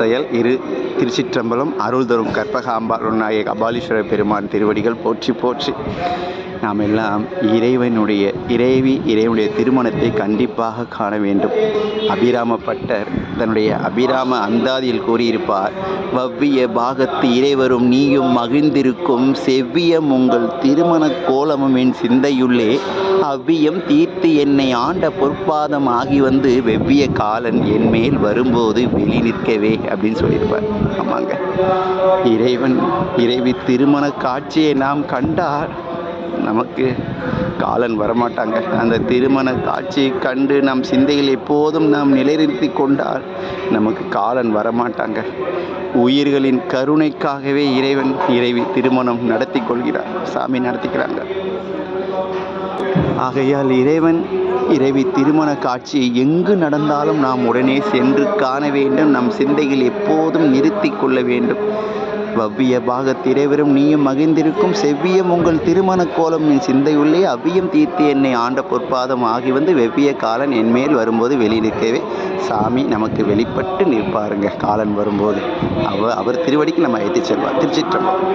செயல் இரு திருச்சிற்றம்பலம் அருள் தரும் கற்பகாம்பாள் நாயக அபாலீஸ்வரர் பெருமான் திருவடிகள் போற்றி போற்றி. நாம் எல்லாம் இறைவனுடைய இறைவி இறைவனுடைய திருமணத்தை கண்டிப்பாக காண வேண்டும். அபிராமப்பட்டர் தன்னுடைய அபிராம அந்தாதியில் கூறியிருப்பார் வவ்விய பாகத்து இறைவரும் நீயும் மகிழ்ந்திருக்கும் செவ்வியம் உங்கள் திருமண கோலமும் என் சிந்தையுள்ளே. அவ்வியம் தீர்த்து என்னை ஆண்ட பொற்பாதம் ஆகி வந்து வெவ்விய காலன் என் மேல் வரும்போது வெளி நிற்கவே அப்படின்னு சொல்லியிருப்பார். ஆமாங்க. இறைவன் இறைவி திருமண காட்சியை நாம் கண்டால் நமக்கு காலன் வரமாட்டாங்க. அந்த திருமண காட்சியை கண்டு நம் சிந்தையில் எப்போதும் நாம் நிலைநிறுத்தி கொண்டால் நமக்கு காலன் வரமாட்டாங்க. உயிர்களின் கருணைக்காகவே இறைவன் இறைவி திருமணம் நடத்தி கொள்கிறார் சாமி நடத்திக்கிறாங்க. ஆகையால் இறைவன் இறைவி திருமண காட்சி எங்கு நடந்தாலும் நாம் உடனே சென்று காண வேண்டும். நம் சிந்தையில் எப்போதும் நிறுத்தி கொள்ள வேண்டும். வவ்விய பாகத் இறைவரும் நீயும் மகிழ்ந்திருக்கும். செவ்வியம் உங்கள் திருமண கோலம் என் சிந்தையுள்ளே அவ்வியம் தீர்த்து என்னை ஆண்ட பொற்பாதம் ஆகி வந்து வெவ்விய காலன் என் மேல் வரும்போது வெளி நிற்கவே சாமி நமக்கு வெளிப்பட்டு நிற்பாருங்க. காலன் வரும்போது. அவ அவர் திருவடிக்கு நம்ம ஏற்றி செல்வார். திருச்சிற்றம்பலம்.